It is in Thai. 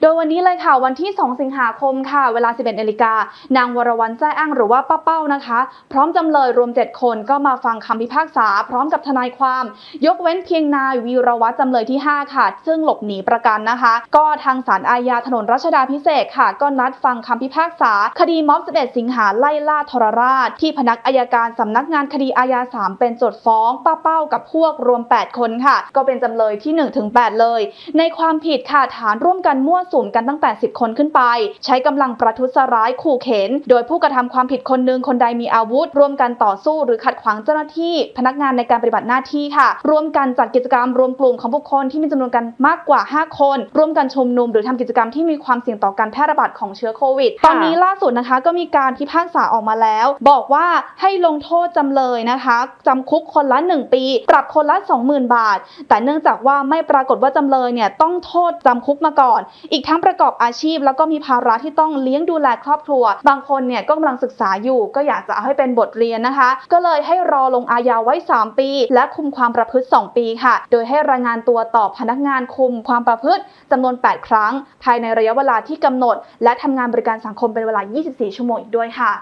โดยวันนี้เลยค่ะวันที่ 2 สิงหาคมค่ะ เวลา 11นาฬิกานางวรวรรณแจ้อ้างหรือว่าป้าเป้านะคะ พร้อมจำเลยรวม 7 คนก็มาฟังคำพิพากษา พร้อมกับทนายความ ยกเว้นเพียงนายวีรวัตรจำเลยที่ 5 ค่ะ ซึ่งหลบหนีประกันนะคะ ก็ทางศาลอาญาถนนรัชดาพิเศษค่ะ ก็นัดฟังคำพิพากษา คดีม็อบ 11 สิงหาไล่ล่าทรราช ที่พนักอายการสำนักงานคดีอาญา 3 เป็นโจทย์ฟ้องป้าเป้ากับพวกรวม 8 คนค่ะ ก็เป็นจำเลยที่ 1-8 เลย ในความผิดค่ะฐานร่วมกันมั่วสุมกันตั้งแต่ 10 คนขึ้นไป ใช้กำลังประทุษร้ายขู่เข็น โดยผู้กระทำความผิดคนหนึ่งคนใดมีอาวุธ ร่วมกันต่อสู้หรือขัดขวางเจ้าหน้าที่ พนักงานในการปฏิบัติหน้าที่ค่ะ ร่วมกันจัดกิจกรรมรวมกลุ่มของบุคคลที่มีจำนวนกันมากกว่า 5 คน ร่วมกันชุมนุม หรือทำกิจกรรมที่มีความเสี่ยงต่อการแพร่ระบาดของเชื้อโควิด ตอนนี้ล่าสุดนะคะก็มีการพิพากษาออกมาแล้ว บอกว่าให้ลงโทษจำเลยนะคะจำคุกคนละ 1 ปี ปรับคนละ 20,000 บาท แต่เนื่องจากว่าไม่ปรากฏว่าจำเลยเนี่ยต้องโทษจำคุกมาก่อนอีกทั้งประกอบอาชีพ แล้วก็มีภาระที่ต้องเลี้ยงดูแลครอบครัว บางคนเนี่ยก็กำลังศึกษาอยู่ก็อยากจะเอาให้เป็นบทเรียนนะคะ ก็เลยให้รอลงอาญาไว้ 3 ปี และคุมความประพฤติ 2 ปีค่ะ โดยให้รายงานตัวต่อพนักงานคุมความประพฤติจำนวน 8 ครั้ง ภายในระยะเวลาที่กำหนด และทำงานบริการสังคมเป็นเวลา 24 ชั่วโมงอีกด้วยค่ะ